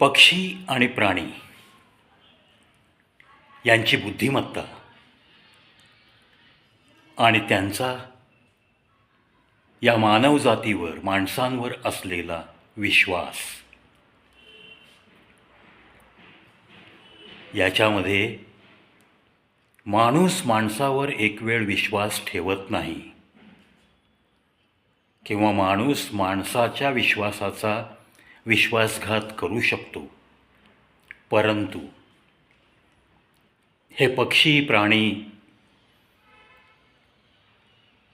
पक्षी आणि प्राणी यांची बुद्धिमत्ता आणि त्यांचा या मानवजातीवर माणसांवर असलेला विश्वास. याच्यामध्ये माणूस माणसावर एक वेळ विश्वास ठेवत नाही किंवा माणूस माणसाच्या विश्वासाचा विश्वासघात करू शकतो. परंतु हे पक्षी प्राणी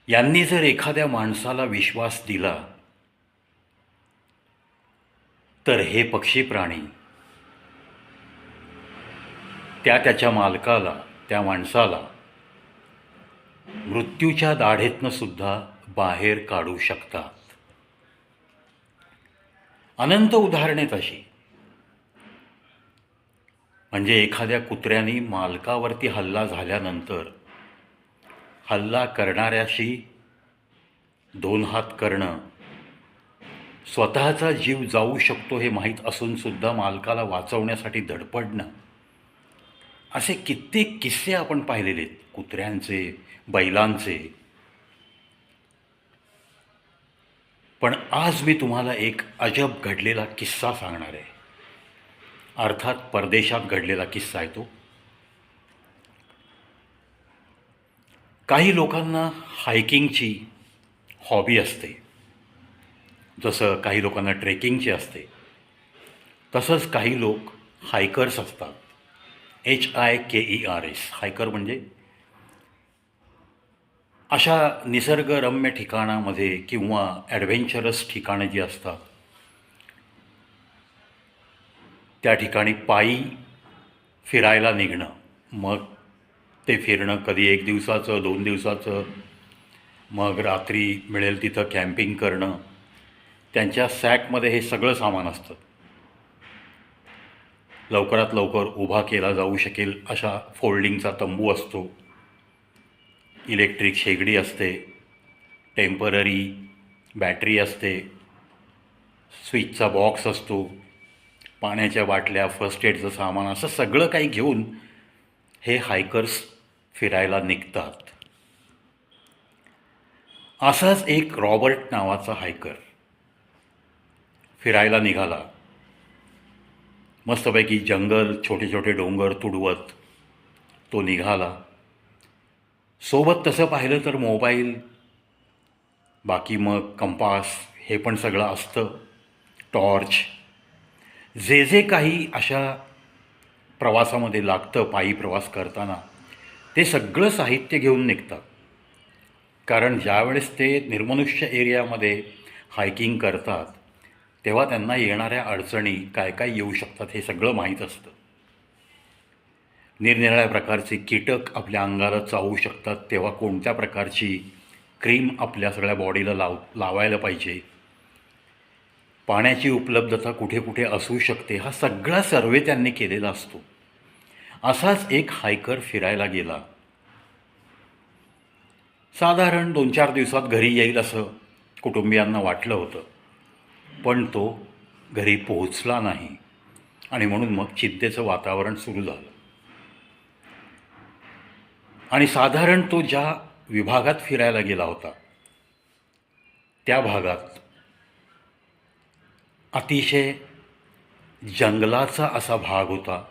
यांनी जर एखाद्या माणसाला विश्वास दिला तर हे पक्षी प्राणी त्या त्याच्या मालकाला त्या माणसाला मृत्यूच्या दाढेतनं सुद्धा बाहेर काढू शकतात अनंत उदाहरणे तशी म्हणजे एखाद्या कुत्र्याने मालकावरती हल्ला झाल्यानंतर हल्ला करणाऱ्याशी दोन हात करणं स्वतःचा जीव जाऊ शकतो हे माहीत असूनसुद्धा मालकाला वाचवण्यासाठी धडपडणं असे कित्येक किस्से आपण पाहिलेले आहेत. कुत्र्यांचे बैलांचे पण आज मी तुम्हाला एक अजब घडलेला किस्सा सांगणार आहे. अर्थात परदेशात घडलेला किस्सा आहे तो. काही लोकांना हायकिंगची हॉबी असते. जसं काही लोकांना ट्रेकिंगची असते. तसंच काही लोक हायकर्स असतात. H I K E R S hiker म्हणजे अशा निसर्गरम्य ठिकाणामध्ये किंवा ॲडव्हेंचरस ठिकाणं जी असतात त्या ठिकाणी पायी फिरायला निघणं मग ते फिरणं कधी एक दिवसाचं दोन दिवसाचं मग रात्री मिळेल तिथं कॅम्पिंग करणं त्यांच्या सॅकमध्ये हे सगळं सामान असतं. लवकरात लवकर उभा केला जाऊ शकेल अशा फोल्डिंगचा तंबू असतो. इलेक्ट्रिक शेगडी असते टेंपररी बॅटरी असते स्विचचा बॉक्स असतो पाण्याच्या बाटल्या फर्स्ट एडचं सामान असं सगळं काही घेऊन हे हायकर्स फिरायला निघतात. असाच एक रॉबर्ट नावाचा हायकर फिरायला निघाला. मस्तपैकी जंगल छोटे छोटे डोंगर तुडवत तो निघाला. सोबत तसं पाहिलं तर मोबाईल बाकी मग कंपास हे पण सगळं असतं. टॉर्च. जे जे काही अशा प्रवासामध्ये लागतं पायी प्रवास करताना ते सगळं साहित्य घेऊन निघतात कारण ज्यावेळेस ते निर्मनुष्य एरियामध्ये हायकिंग करतात तेव्हा त्यांना येणाऱ्या अडचणी काय काय येऊ शकतात हे सगळं माहीत असतं. निरनिराळ्या प्रकारचे कीटक आपल्या अंगाला चावू शकतात तेव्हा कोणत्या प्रकारची क्रीम आपल्या सगळ्या बॉडीला लाव लावायला पाहिजे? पाण्याची उपलब्धता कुठे कुठे असू शकते हा सगळा सर्वे त्यांनी केलेला असतो. असाच एक हायकर फिरायला गेला. साधारण दोन चार दिवसात घरी येईल असं कुटुंबियांना वाटलं होतं. पण तो घरी पोहोचला नाही. आणि म्हणून मग चिंतेचं वातावरण सुरू झालं. आणि साधारण तो ज्या विभागात फिरायला गेला होता त्या भागात अतिशय जंगलाचा असा भाग होता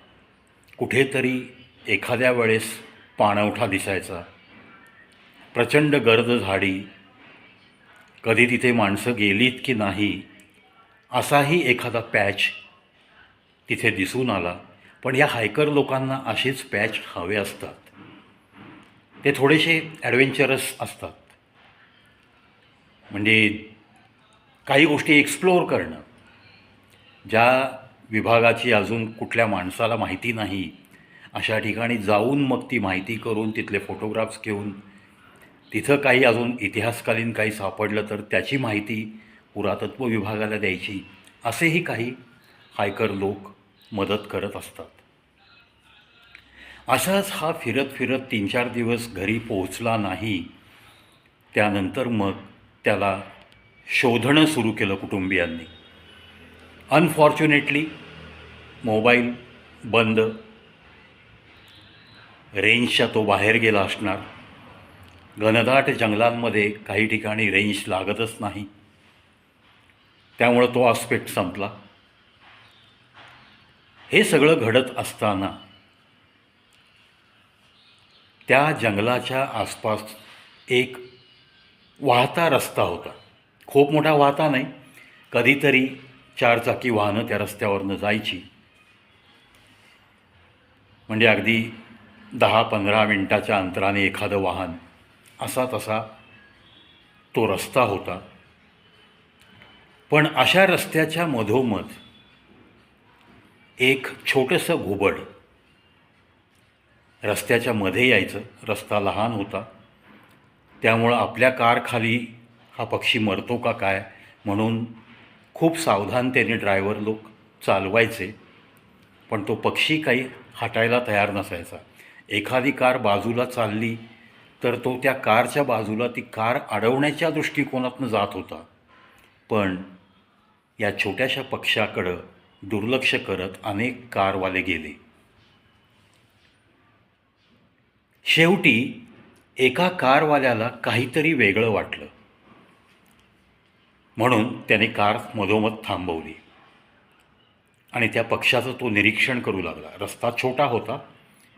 कुठेतरी एखाद्या वेळेस पाणवठा दिसायचा प्रचंड गर्द झाडी कधी तिथे माणसं गेलीत की नाही असाही एखादा पॅच तिथे दिसून आला. पण या हायकर लोकांना असेच पॅच हवे असतात. ते थोडेसे ॲडव्हेंचरस असतात. म्हणजे काही गोष्टी एक्सप्लोअर करणं ज्या विभागाची अजून कुठल्या माणसाला माहिती नाही अशा ठिकाणी जाऊन मग ती माहिती करून तिथले फोटोग्राफ्स घेऊन तिथं काही अजून इतिहासकालीन काही सापडलं तर त्याची माहिती पुरातत्व विभागाला द्यायची असेही काही हायकर लोक मदत करत असतात. असाच हा फिरत फिरत तीन चार दिवस घरी पोहोचला नाही. त्यानंतर मग त्याला शोधणं सुरू केलं कुटुंबियांनी. अनफॉर्च्युनेटली मोबाईल बंद. रेंजच्या तो बाहेर गेला असणार. घनदाट जंगलांमध्ये काही ठिकाणी रेंज लागतच नाही. त्यामुळं तो आस्पेक्ट संपला. हे सगळं घडत असताना त्या जंगलाच्या आसपास एक वाहता रस्ता होता. खूप मोठा वाहता नाही. कधीतरी चारचाकी वाहनं त्या रस्त्यावरनं जायची. म्हणजे अगदी दहा पंधरा मिनटाच्या अंतराने एखादं वाहन असा तसा तो रस्ता होता. पण अशा रस्त्याच्या मधोमध एक छोटंसं घुबड रस्त्याच्या मध्ये यायचं. रस्ता लहान होता. त्यामुळं आपल्या कारखाली हा पक्षी मरतो का काय? म्हणून खूप सावधानतेने ड्रायव्हर लोक चालवायचे. पण तो पक्षी काही हटायला तयार नसायचा. एखादी कार बाजूला चालली तर तो त्या कारच्या बाजूला ती कार अडवण्याच्या दृष्टिकोनातनं जात होता. पण या छोट्याशा पक्षाकडं दुर्लक्ष करत अनेक कारवाले गेले. शेवटी एका कारवाल्याला काहीतरी वेगळं वाटलं. म्हणून त्याने कार मधोमध थांबवली. आणि त्या पक्षाचं तो निरीक्षण करू लागला. रस्ता छोटा होता.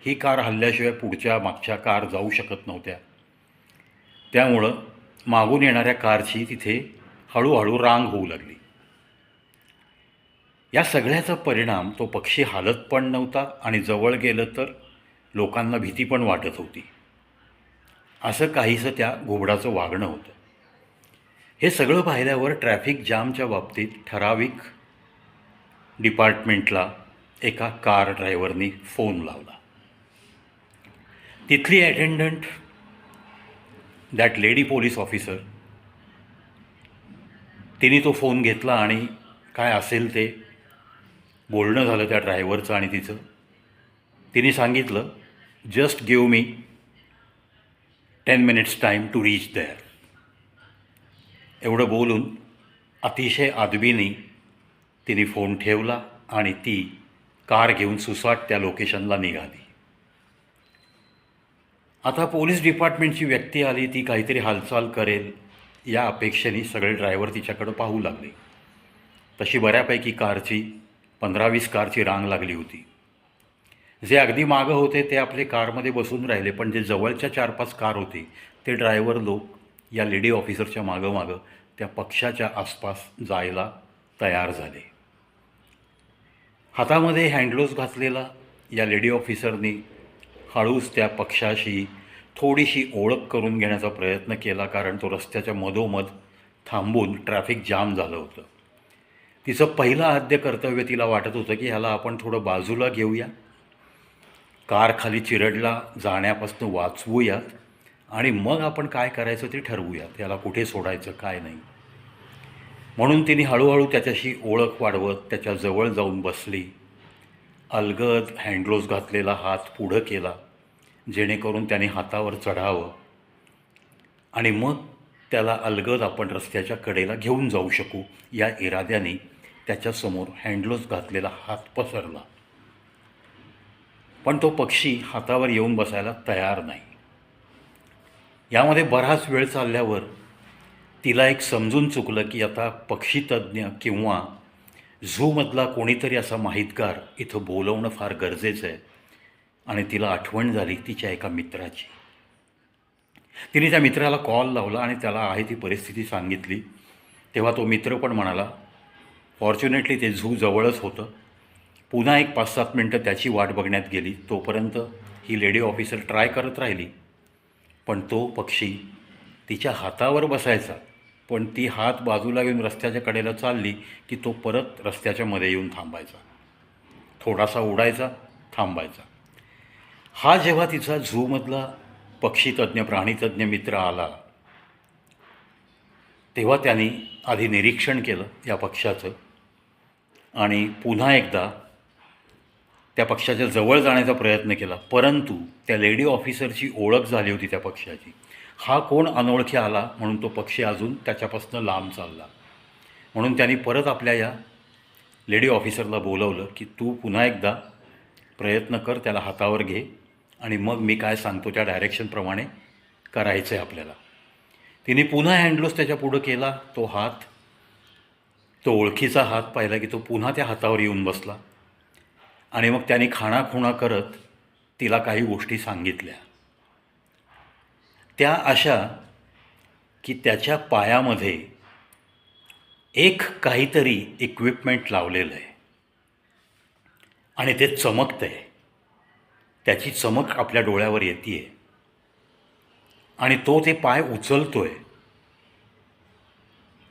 ही कार हल्ल्याशिवाय पुढच्या मागच्या कार जाऊ शकत नव्हत्या. त्यामुळं मागून येणाऱ्या कारची तिथे हळूहळू रांग होऊ लागली. या सगळ्याचा परिणाम तो पक्षी हालत पण नव्हता आणि जवळ गेलं तर लोकांना भीती पण वाटत होती. असं काहीसं त्या घोबडाचं वागणं होतं. हे सगळं पाहिल्यावर ट्रॅफिक जामच्या बाबतीत ठराविक डिपार्टमेंटला एका कार ड्रायव्हरनी फोन लावला. तिथली attendant that lady police officer तिने तो फोन घेतला आणि काय असेल ते बोलणं झालं त्या ड्रायव्हरचं आणि तिचं. तिने सांगितलं just give me ten minutes time to reach there एवढं बोलून अतिशय आदबीने तिने फोन ठेवला आणि ती कार घेऊन सुसाट त्या लोकेशनला निघाली. आता पोलीस डिपार्टमेंटची व्यक्ती आली ती काहीतरी हालचाल करेल या अपेक्षेने सगळे ड्रायव्हर तिच्याकडं पाहू लागले. तशी बऱ्यापैकी कारची पंधरा वीस कारची रांग लागली होती. जे अगदी मागं होते ते आपले कारमध्ये बसून राहिले पण जे जवळच्या चार पाच कार होती ते ड्रायव्हर लोक या लेडी ऑफिसरच्या मागं मागं त्या पक्षाच्या आसपास जायला तयार झाले. हातामध्ये हँडलोज घातलेला या लेडी ऑफिसरनी हळूच त्या पक्षाशी थोडीशी ओळख करून घेण्याचा प्रयत्न केला कारण तो रस्त्याच्या मधोमध थांबून ट्रॅफिक जाम झालं होतं. तिचं पहिलं आद्य कर्तव्य तिला वाटत होतं की ह्याला आपण थोडं बाजूला घेऊया. कार खाली चिरडला जाण्यापासून वाचवूयात आणि मग आपण काय करायचं ते ठरवूयात याला कुठे सोडायचं काय नाही. म्हणून तिने हळूहळू त्याच्याशी ओळख वाढवत त्याच्याजवळ जाऊन बसली. अलगद हँडग्लोव्ज घातलेला हात पुढं केला जेणेकरून त्याने हातावर चढावं. आणि मग त्याला अलगद आपण रस्त्याच्या कडेला घेऊन जाऊ शकू या इराद्याने त्याच्यासमोर हँडग्लोव्ज घातलेला हात पसरला. पण तो पक्षी हातावर येऊन बसायला तयार नाही. यामध्ये बराच वेळ चालल्यावर तिला एक समजून चुकलं की आता पक्षीतज्ञ किंवा झूमधला कोणीतरी असा माहितगार इथं बोलवणं फार गरजेचं आहे आणि तिला आठवण झाली तिच्या एका मित्राची. तिने त्या मित्राला कॉल लावला आणि त्याला आहे ती परिस्थिती सांगितली. तेव्हा तो मित्र पण म्हणाला फॉर्च्युनेटली ते झू जवळच होतं. पुन्हा एक पाच सात मिनटं त्याची वाट बघण्यात गेली. तोपर्यंत ही लेडी ऑफिसर ट्राय करत राहिली. पण तो पक्षी तिच्या हातावर बसायचा. पण ती हात बाजूला घेऊन रस्त्याच्या कडेला चालली की तो परत रस्त्याच्या मध्ये येऊन थांबायचा. थोडासा उडायचा थांबायचा. हा जेव्हा तिचा झूमधला पक्षीतज्ञ प्राणीतज्ञ मित्र आला तेव्हा त्यांनी आधी निरीक्षण केलं या पक्षाचं आणि पुन्हा एकदा त्या पक्षाच्या जवळ जाण्याचा प्रयत्न केला. परंतु त्या लेडी ऑफिसरची ओळख झाली होती त्या पक्षाची. हा कोण अनोळखी आला म्हणून तो पक्षी अजून त्याच्यापासून लांब चालला. म्हणून त्यांनी परत आपल्या या लेडी ऑफिसरला बोलवलं की तू पुन्हा एकदा प्रयत्न कर त्याला हातावर घे आणि मग मी काय सांगतो त्या डायरेक्शनप्रमाणे करायचं आहे आपल्याला. तिने पुन्हा हँडलोस त्याच्या पुढं केला. तो हात तो ओळखीचा हात पाहिला की तो पुन्हा त्या हातावर येऊन बसला. आणि मग त्याने खाणाखुणा करत तिला काही गोष्टी सांगितल्या. त्या अशा की त्याच्या पायामध्ये एक काहीतरी इक्विपमेंट लावलेलं आहे. आणि ते चमकतं आहे त्याची चमक आपल्या डोळ्यावर येते आणि तो ते पाय उचलतोय.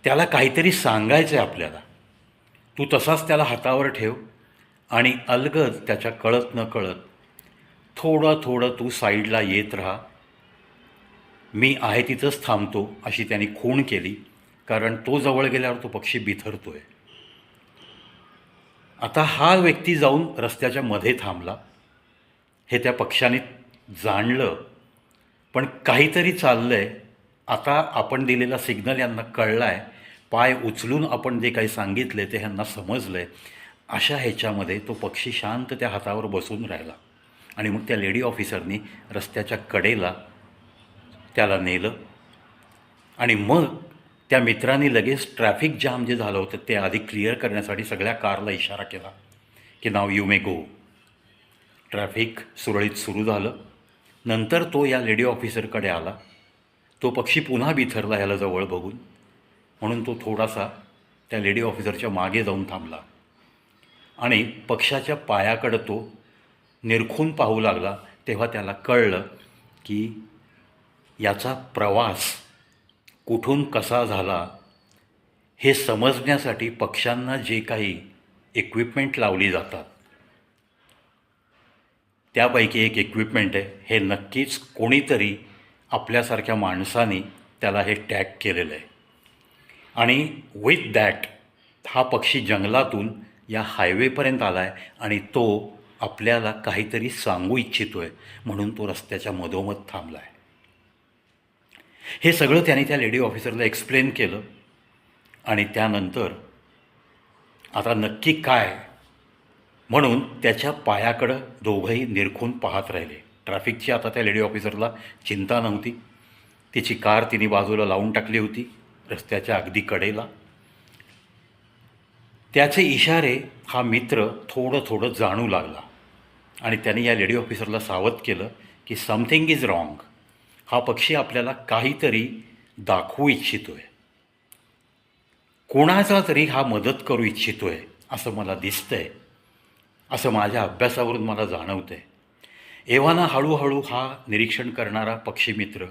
त्याला काहीतरी सांगायचं आहे आपल्याला. तू तसाच त्याला हातावर ठेव. आणि अलगद त्याच्या कळत न कळत थोडं थोडं तू साईडला येत राहा. मी आहे तिथंच थांबतो अशी त्याने खूण केली कारण तो जवळ गेल्यावर तो पक्षी बिथरतो आहे आता हा व्यक्ती जाऊन रस्त्याच्या मध्ये थांबला. हे त्या पक्षाने जाणलं पण काहीतरी चाललं आहे आता आपण दिलेला सिग्नल यांना कळला आहे पाय उचलून आपण जे काही सांगितले ते ह्यांना समजलं आहे अशा ह्याच्यामध्ये तो पक्षी शांत त्या हातावर बसून राहिला. आणि मग त्या लेडी ऑफिसरनी रस्त्याच्या कडेला त्याला नेलं. आणि मग त्या मित्रांनी लगेच ट्रॅफिक जाम जे झालं होतं ते आधी क्लिअर करण्यासाठी सगळ्या कारला इशारा केला की नाव यू मे गो ट्रॅफिक सुरळीत सुरू झालं. नंतर तो या लेडी ऑफिसरकडे आला. तो पक्षी पुन्हा बिथरला ह्याला जवळ बघून. म्हणून तो थोडासा त्या लेडी ऑफिसरच्या मागे जाऊन थांबला. आणि पक्षाच्या पायाकडं तो निरखून पाहू लागला तेव्हा त्याला कळलं की याचा प्रवास कुठून कसा झाला हे समजण्यासाठी पक्ष्यांना जे काही इक्विपमेंट लावली जातात त्यापैकी एक इक्विपमेंट आहे. हे नक्कीच कोणीतरी आपल्यासारख्या माणसाने त्याला हे टॅग केलेलं आहे. आणि विथ दॅट हा पक्षी जंगलातून या हायवेपर्यंत आला आहे आणि तो आपल्याला काहीतरी सांगू इच्छितो आहे म्हणून तो रस्त्याच्या मधोमध थांबला आहे हे सगळं त्याने त्या लेडी ऑफिसरला एक्सप्लेन केलं आणि त्यानंतर आता नक्की काय म्हणून त्याच्या पायाकडं दोघंही निरखून पाहत राहिले. ट्रॅफिकची आता त्या लेडी ऑफिसरला चिंता नव्हती. तिची कार तिने बाजूला लावून टाकली होती रस्त्याच्या अगदी कडेला. त्याचे इशारे हा मित्र थोडं थोडं जाणू लागला. आणि त्याने या लेडी ऑफिसरला सावध केलं की समथिंग इज रॉंग हा पक्षी आपल्याला काहीतरी दाखवू इच्छितो आहे कोणाचा तरी हा मदत करू इच्छितो आहे असं मला दिसतंय असं माझ्या अभ्यासावरून मला जाणवतं आहे एव्हाना हळूहळू हा निरीक्षण करणारा पक्षीमित्र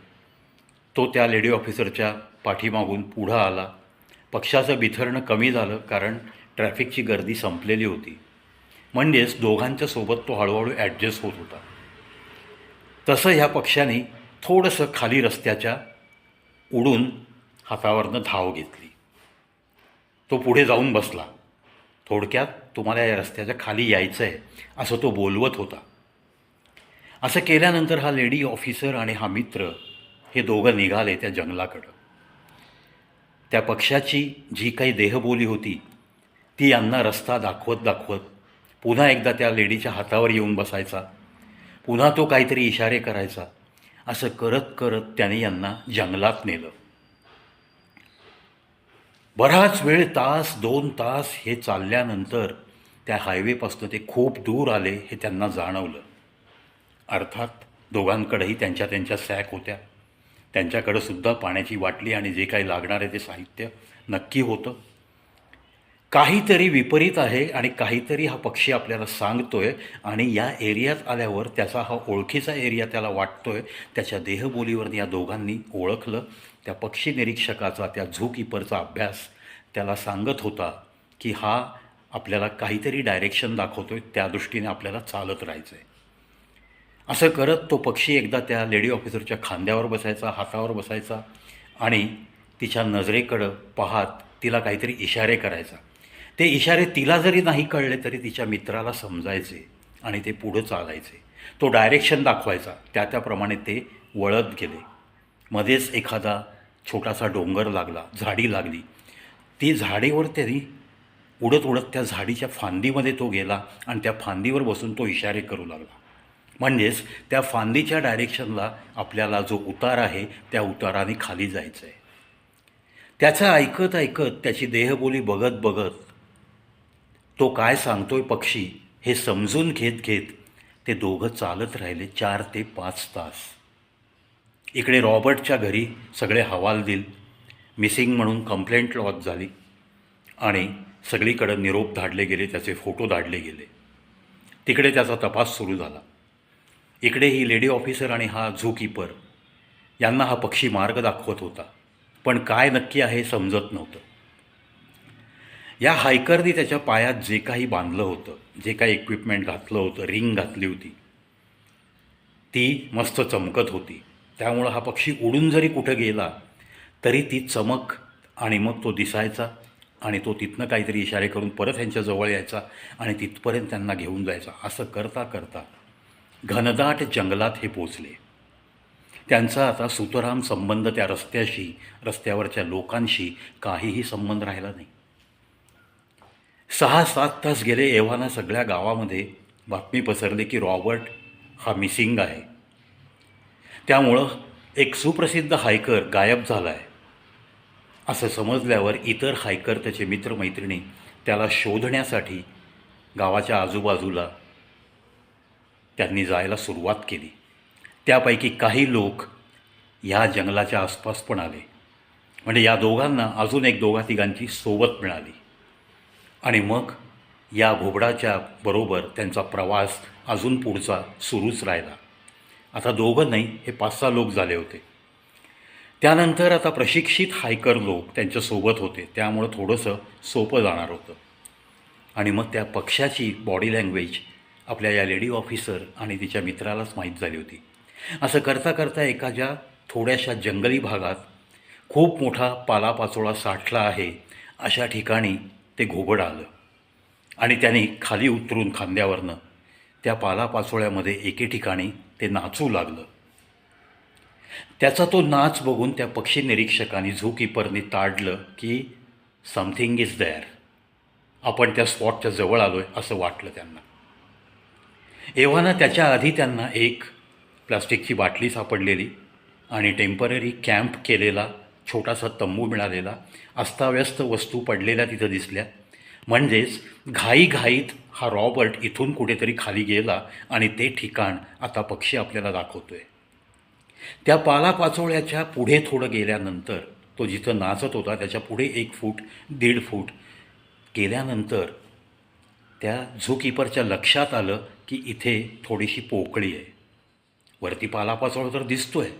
तो त्या लेडी ऑफिसरच्या पाठीमागून पुढं आला. पक्षाचं बिथरणं कमी झालं कारण ट्रॅफिकची गर्दी संपलेली होती. म्हणजेच दोघांच्या सोबत तो हळूहळू ॲडजस्ट होत होता. तसं ह्या पक्षाने थोडंसं खाली रस्त्याच्या उडून हातावरनं धाव घेतली. तो पुढे जाऊन बसला. थोडक्यात तुम्हाला या रस्त्याच्या खाली यायचं आहे असं तो बोलवत होता. असं केल्यानंतर हा लेडी ऑफिसर आणि हा मित्र हे दोघं निघाले त्या जंगलाकडं. त्या पक्षाची जी काही देहबोली होती ती यांना रस्ता दाखवत दाखवत पुन्हा एकदा त्या लेडीच्या हातावर येऊन बसायचा. पुन्हा तो काहीतरी इशारे करायचा. असं करत करत त्याने यांना जंगलात नेलं. बराच वेळ तास दोन तास हे चालल्यानंतर त्या हायवेपासनं ते खूप दूर आले हे त्यांना जाणवलं. अर्थात दोघांकडेही त्यांच्या त्यांच्या सॅक होत्या. त्यांच्याकडं सुद्धा पाण्याची वाटली आणि जे काही लागणार आहे ते साहित्य नक्की होतं. काहीतरी विपरीत आहे आणि काहीतरी हा पक्षी आपल्याला सांगतोय आणि या एरियात आल्यावर त्याचा हा ओळखीचा एरिया त्याला वाटतोय. त्याच्या देहबोलीवर या दोघांनी ओळखलं. त्या पक्षी निरीक्षकाचा त्या झूकीपरचा अभ्यास त्याला सांगत होता की हा आपल्याला काहीतरी डायरेक्शन दाखवतोय. त्या दृष्टीने आपल्याला चालत राहायचं आहे असं करत तो पक्षी एकदा त्या लेडी ऑफिसरच्या खांद्यावर बसायचा हातावर बसायचा आणि तिच्या नजरेकडं पाहत तिला काहीतरी इशारे करायचा. ते इशारे तिला जरी नाही कळले तरी तिच्या मित्राला समजायचे आणि ते पुढं चालायचे. तो डायरेक्शन दाखवायचा. त्या त्याप्रमाणे ते वळत गेले. मध्येच एखादा छोटासा डोंगर लागला झाडी लागली. ती झाडीवर त्यांनी उडत उडत त्या झाडीच्या फांदीमध्ये तो गेला आणि त्या फांदीवर बसून तो इशारे करू लागला. म्हणजेच त्या फांदीच्या डायरेक्शनला आपल्याला जो उतार आहे त्या उताराने खाली जायचं आहे त्याचं ऐकत ऐकत त्याची देहबोली बघत बघत तो काय सांगतोय पक्षी हे समजून घेत घेत ते दोघं चालत राहिले चार ते पाच तास. इकडे रॉबर्टच्या घरी सगळे हवालदिल मिसिंग म्हणून कंप्लेंट लॉज झाली आणि सगळीकडं निरोप धाडले गेले त्याचे फोटो धाडले गेले. तिकडे त्याचा तपास सुरू झाला. इकडे ही लेडी ऑफिसर आणि हा झूकीपर. यांना हा पक्षी मार्ग दाखवत होता. पण काय नक्की आहे समजत नव्हतं. या हायकरनी त्याच्या पायात जे काही बांधलं होतं जे काही इक्विपमेंट घातलं होतं रिंग घातली होती ती मस्त चमकत होती. त्यामुळं हा पक्षी उडून जरी कुठं गेला तरी ती चमक आणि मग तो दिसायचा आणि तो तिथनं काहीतरी इशारे करून परत ह्यांच्या जवळ यायचा आणि तिथपर्यंत त्यांना घेऊन जायचा. असं करता करता घनदाट जंगलात हे पोचले. त्यांचा आता सुतराम संबंध त्या रस्त्याशी रस्त्यावरच्या लोकांशी काहीही संबंध राहिला नाही. सहा सात तास गेले एव्हाना सगळ्या गावामध्ये बातमी पसरली की रॉबर्ट हा मिसिंग आहे. त्यामुळं एक सुप्रसिद्ध हायकर गायब झाला आहे असं समजल्यावर इतर हायकर त्याचे मित्रमैत्रिणी त्याला शोधण्यासाठी गावाच्या आजूबाजूला त्यांनी जायला सुरुवात केली. त्यापैकी काही लोक ह्या जंगलाच्या आसपास पण आले. म्हणजे या दोघांना अजून एक दोघा तिघांची सोबत मिळाली. आणि मग या घोबडाच्या बरोबर त्यांचा प्रवास अजून पुढचा सुरूच राहिला. आता दोघं नाही हे पाच सहा लोक झाले होते. त्यानंतर आता प्रशिक्षित हायकर लोक त्यांच्यासोबत होते. त्यामुळं थोडंसं सोपं जाणार होतं. आणि मग त्या पक्षाची बॉडी लँग्वेज आपल्या या लेडी ऑफिसर आणि तिच्या मित्रालाच माहीत झाली होती. असं करता करता एखाद्या थोड्याशा जंगली भागात खूप मोठा पालापाचोळा साठला आहे अशा ठिकाणी ते घोबड आलं. आणि त्याने खाली उतरून खांद्यावरनं त्या पालापाचोळ्यामध्ये एके ठिकाणी ते नाचू लागलं. त्याचा तो नाच बघून त्या पक्षी निरीक्षकांनी झूकीपरने ताडलं की समथिंग इज दॅर आपण त्या स्पॉटच्या जवळ आलो आहे असं वाटलं त्यांना. एव्हाना त्याच्या आधी त्यांना एक प्लास्टिकची बाटली सापडलेली आणि टेंपररी कॅम्प केलेला छोटासा तंबू मिळालेला अस्ताव्यस्त वस्तू पडलेल्या तिथं दिसल्या. म्हणजेच घाईघाईत हा रॉबर्ट इथून कुठेतरी खाली गेला आणि ते ठिकाण आता पक्षी आपल्याला दाखवतोय. त्या पालापाचोळ्याच्या पुढे थोडं गेल्यानंतर तो जिथं नाचत होता त्याच्या पुढे एक फूट दीड फूट गेल्यानंतर त्या झूकीपरच्या लक्षात आलं की इथे थोडीशी पोकळी आहे. वरती पालापाचोळा तर दिसतोय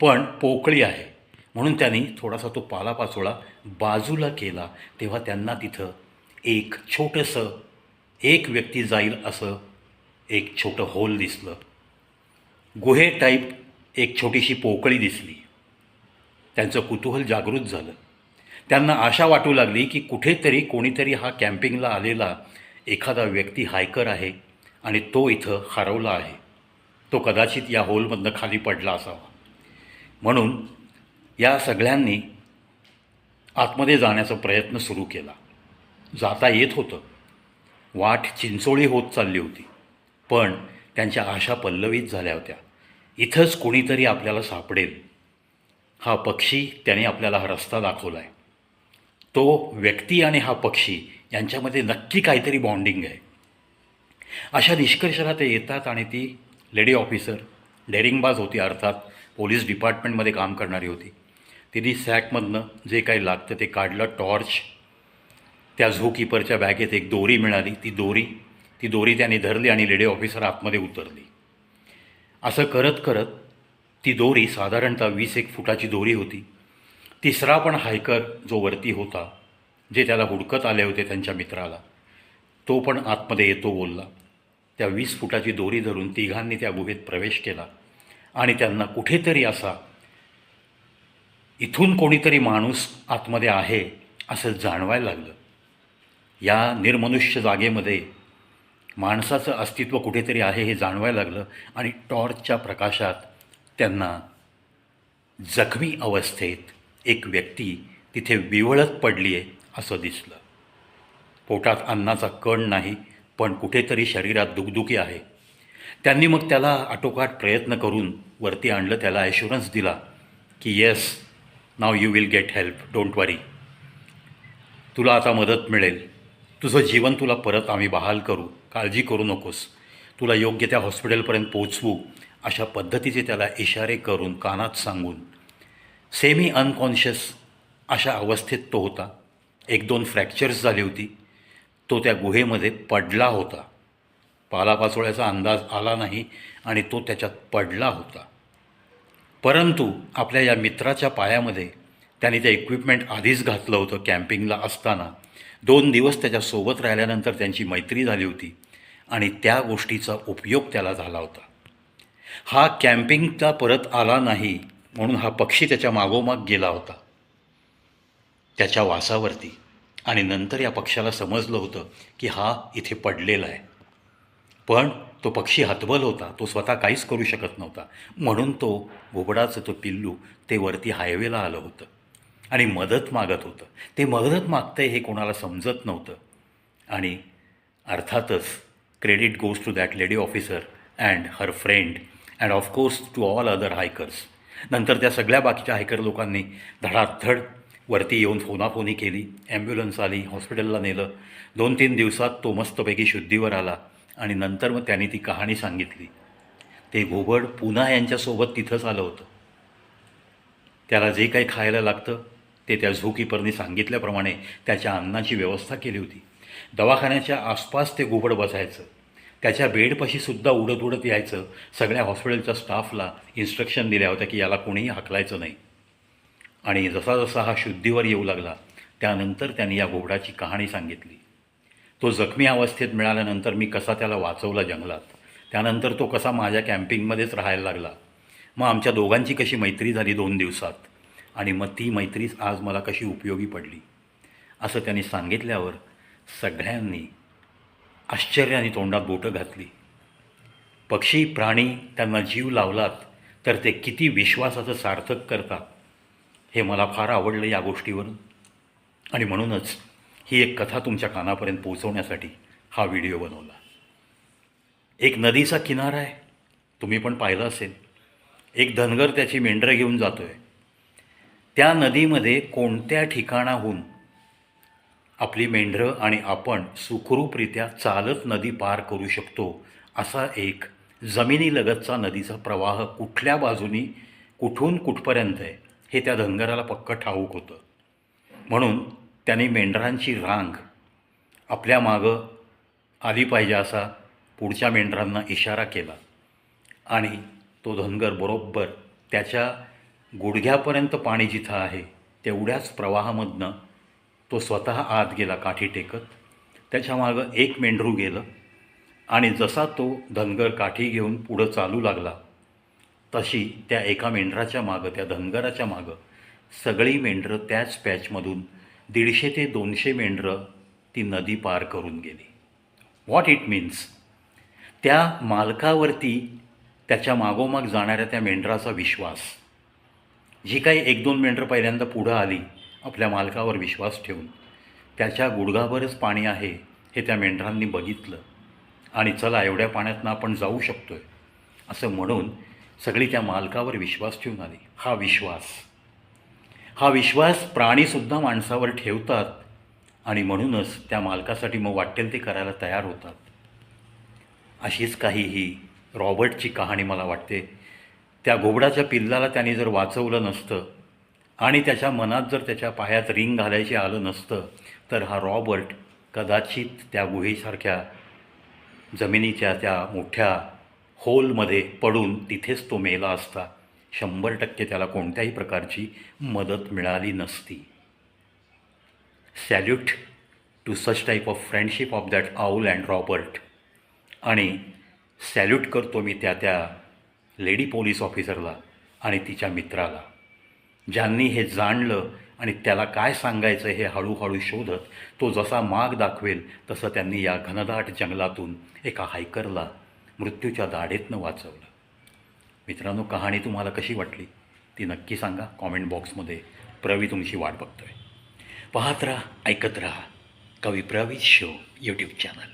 पण पोकळी आहे. म्हणून त्यांनी थोडासा तो पालापाचोळा बाजूला केला तेव्हा त्यांना तिथं एक छोटंसं एक व्यक्ती जाईल असं एक छोटं होल दिसलं. गुहे टाईप एक छोटीशी पोकळी दिसली. त्यांचं कुतूहल जागृत झालं. त्यांना आशा वाटू लागली की कुठेतरी कोणीतरी हा कॅम्पिंगला आलेला एखादा व्यक्ती हायकर आहे आणि तो इथं हरवला आहे. तो कदाचित या होलमधनं खाली पडला असावा. म्हणून या सगळ्यांनी आतमध्ये जाण्याचा प्रयत्न सुरू केला. जाता येत होतं. वाट चिंचोळी होत चालली होती. पण त्यांच्या आशा पल्लवीत झाल्या होत्या. इथंच कोणीतरी आपल्याला सापडेल. हा पक्षी त्याने आपल्याला हा रस्ता दाखवला आहे तो व्यक्ती आणि हा पक्षी यांच्यामध्ये नक्की काहीतरी बॉन्डिंग आहे. अशा निष्कर्षाला ते येतात आणि ती लेडी ऑफिसर डेरिंगबाज होती अर्थात पोलीस डिपार्टमेंटमध्ये काम करणारी होती. तिने सॅकमधनं जे काही लागतं ते काढलं टॉर्च. त्या झोकीपरच्या बॅगेत एक दोरी मिळाली. ती दोरी ती दोरी त्याने धरली आणि लेडी ऑफिसर आतमध्ये उतरली. असं करत करत ती दोरी साधारणतः वीस एक फुटाची दोरी होती. तिसरा पण हायकर जो वरती होता जे त्याला हुडकत आले होते त्यांच्या मित्राला तो पण आतमध्ये येतो बोलला. त्या वीस फुटाची दोरी धरून तिघांनी त्या गुहेत प्रवेश केला आणि त्यांना कुठेतरी असा इथून कोणीतरी माणूस आतमध्ये आहे असं जाणवायला लागलं. या निर्मनुष्य जागेमध्ये माणसाचं अस्तित्व कुठेतरी आहे हे जाणवायला लागलं आणि टॉर्चच्या प्रकाशात त्यांना जखमी अवस्थेत एक व्यक्ती तिथे विवळत पडली आहे असं दिसलं. पोटात अन्नाचा कण नाही पण कुठेतरी शरीरात दुखदुखी आहे. त्यांनी मग त्याला आटोकाट प्रयत्न करून वरती आणलं त्याला ॲश्युरन्स दिला की yes now you will get help don't worry तुला आता मदत मिळेल. तुझं जीवन तुला परत आम्ही बहाल करू. काळजी करू नकोस. तुला योग्य त्या हॉस्पिटलपर्यंत पोचवू अशा पद्धतीचे त्याला इशारे करून कानात सांगून. सेमी अनकॉन्शियस अशा अवस्थेत तो होता. एक दोन फ्रॅक्चर्स झाली होती. तो त्या गुहेमध्ये पडला होता. पालापाचोळ्याचा अंदाज आला नाही आणि तो त्याच्यात पडला होता. परंतु आपल्या या मित्राच्या पायामध्ये त्याने ते इक्विपमेंट आधीच घातलं होतं कॅम्पिंगला असताना. दोन दिवस त्याच्यासोबत राहिल्यानंतर त्यांची मैत्री झाली होती आणि त्या गोष्टीचा उपयोग त्याला झाला होता. हा कॅम्पिंगचा परत आला नाही म्हणून हा पक्षी त्याच्या मागोमाग गेला होता. त्याच्या वासावरती आणि नंतर या पक्षाला समजलं होतं की हा इथे पडलेला आहे. पण तो पक्षी हतबल होता. तो स्वतः काहीच करू शकत नव्हता. म्हणून तो घोबडाचं तो पिल्लू ते वरती हायवेला आलं होतं. आणि मदत मागत होतं. ते मदत मागतंय हे कोणाला समजत नव्हतं. आणि अर्थातच credit goes to that lady officer and her friend and of course to all other hikers नंतर त्या सगळ्या बाकीच्या हायकर लोकांनी धडाधड वरती येऊन फोनाफोनी केली. ॲम्ब्युलन्स आली हॉस्पिटलला नेलं. दोन तीन दिवसात तो मस्तपैकी शुद्धीवर आला. आणि नंतर मग त्याने ती कहाणी सांगितली. ते घोबड पुन्हा यांच्यासोबत तिथंच आलं होतं. त्याला जे काही खायला लागतं ते त्या झोकीपरनी सांगितल्याप्रमाणे त्याच्या अन्नाची व्यवस्था केली होती. दवाखान्याच्या आसपास ते घोबड बसायचं. त्याच्या बेडपाशी सुद्धा उडत उडत यायचं. सगळ्या हॉस्पिटलच्या स्टाफला इन्स्ट्रक्शन दिल्या होत्या की याला कोणीही हाकलायचं नाही. आणि जसा जसा हा शुद्धीवर येऊ लागला त्यानंतर त्यांनी या घोबडाची कहाणी सांगितली. तो जखमी अवस्थेत मिळाल्यानंतर मी कसा त्याला वाचवला जंगलात? त्यानंतर तो कसा माझ्या कॅम्पिंगमध्येच राहायला लागला? मग आमच्या दोघांची कशी मैत्री झाली दोन दिवसात? आणि मग ती मैत्री आज मला कशी उपयोगी पडली? असं त्यांनी सांगितल्यावर सगळ्यांनी आश्चर्याने तोंडात बोटं घातली. पक्षी प्राणी त्यांना जीव लावलात तर ते किती विश्वासाचं सार्थक करतात हे मला फार आवडलं या गोष्टीवरून. आणि म्हणूनच ही एक कथा तुमच्या कानापर्यंत पोहोचवण्यासाठी हा व्हिडिओ बनवला. एक नदीचा किनारा आहे. तुम्ही पण पाहिलं असेल. एक धनगर त्याची मेंढरं घेऊन जातो आहे त्या नदीमध्ये कोणत्या ठिकाणाहून आपली मेंढरं आणि आपण सुखरूपरित्या चालत नदी पार करू शकतो असा एक जमिनीलगतचा नदीचा प्रवाह कुठल्या बाजूनी कुठून कुठपर्यंत आहे हे त्या धनगराला पक्क ठाऊक होतं. म्हणून त्याने मेंढरांची रांग आपल्या मागं आली पाहिजे असा पुढच्या मेंढरांना इशारा केला. आणि तो धनगर बरोबर त्याच्या गुडघ्यापर्यंत पाणी जिथं आहे तेवढ्याच प्रवाहामधनं तो स्वतः आत गेला काठी टेकत. त्याच्या मागं एक मेंढरू गेलं आणि जसा तो धनगर काठी घेऊन पुढं चालू लागला तशी त्या एका मेंढराच्या मागं त्या धनगराच्या मागं सगळी मेंढरं त्याच पॅचमधून दीडशे ते दोनशे मेंढरं ती नदी पार करून गेली. व्हॉट इट मीन्स त्या मालकावरती त्याच्या मागोमाग जाणाऱ्या त्या मेंढराचा विश्वास. जी काही एक दोन मेंढरं पहिल्यांदा पुढं आली आपल्या मालकावर विश्वास ठेवून त्याच्या गुडघाभरच पाणी आहे हे त्या मेंढरांनी बघितलं. आणि चला एवढ्या पाण्यातनं आपण जाऊ शकतोय असं म्हणून सगळी त्या मालकावर विश्वास ठेवून आली. हा विश्वास. हा विश्वास प्राणीसुद्धा माणसावर ठेवतात आणि म्हणूनच त्या मालकासाठी मग वाटेल ते करायला तयार होतात. अशीच काही ही रॉबर्टची कहाणी मला वाटते. त्या घोबडाच्या पिल्लाला त्याने जर वाचवलं नसतं आणि त्याच्या मनात जर त्याच्या पायात रिंग घालायचे आलं नसतं तर हा रॉबर्ट कदाचित त्या गुहेसारख्या जमिनीच्या त्या मोठ्या होलमध्ये पडून तिथेच तो मेला असता. शंभर टक्के त्याला कोणत्याही प्रकारची मदत मिळाली नसती. Salute to such type of friendship of that Owl and Robert आणि सॅल्यूट करतो मी त्या त्या लेडी पोलीस ऑफिसरला आणि तिच्या मित्राला. ज्यांनी हे जाणलं आणि त्याला काय सांगायचं हे हळूहळू शोधत तो जसा माग दाखवेल तसं त्यांनी या घनदाट जंगलातून एका हायकरला मृत्यूच्या दाढेतनं वाचवलं. मित्रांनो कहाणी तुम्हाला कशी वाटली ती नक्की सांगा. कॉमेंट बॉक्समध्ये प्रवी तुमची वाट बघतोय. पाहत राहा ऐकत राहा. कविप्रावित शो यूट्यूब चॅनल